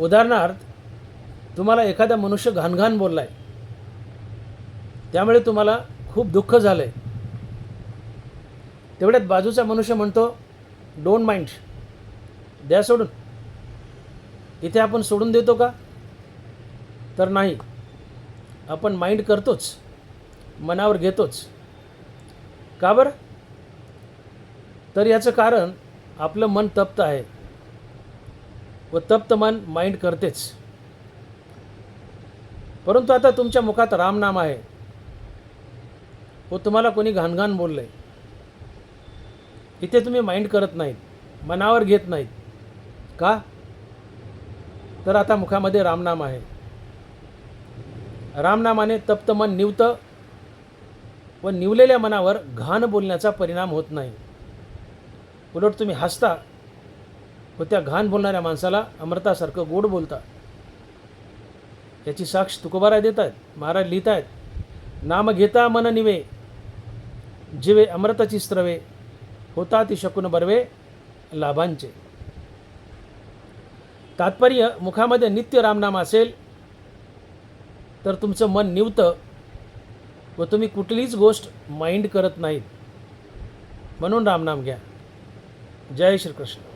उदाहरणार्थ तुम्हाला एखादा मनुष्य घाणघाण बोलला आहे त्यामुळे तुम्हाला खूप दुःख झालं आहे तेवढ्यात बाजूचा मनुष्य म्हणतो डोंट माइंड द्या सोडून. इथे आपण सोडून देतो का? तर नाही. आपण माइंड करतोच. मनावर घेतोच. का बरं? तर याचं कारण आपलं मन तप्त आहे. व तप्त मन माइंड करतेच. परंतु आता तुमच्या मुखात रामनाम आहे. व तुम्हाला कोणी घाणघाण बोललं आहे इथे तुम्ही माइंड करत नाहीत मनावर घेत नाहीत. का? तर आता मुखामध्ये रामनाम आहे. रामनामाने तप्त मन निवतं व निवलेल्या मनावर घाण बोलण्याचा परिणाम होत नाही. उलट तुम्ही हसता व त्या घाण बोलणाऱ्या माणसाला अमृतासारखं गोड बोलता याची साक्ष तुकोबाराय देत आहेत महाराज लिहित आहेत नाम घेता मन निवे जिवे अमृताची स्त्रवे होता ती शकून बरवे लाभांचे. तात्पर्य मुखामध्ये नित्य रामनाम असेल तर तुमचं मन निवतं व तुम्ही कुठलीच गोष्ट माइंड करत नाहीत. म्हणून रामनाम घ्या. जय श्रीकृष्ण.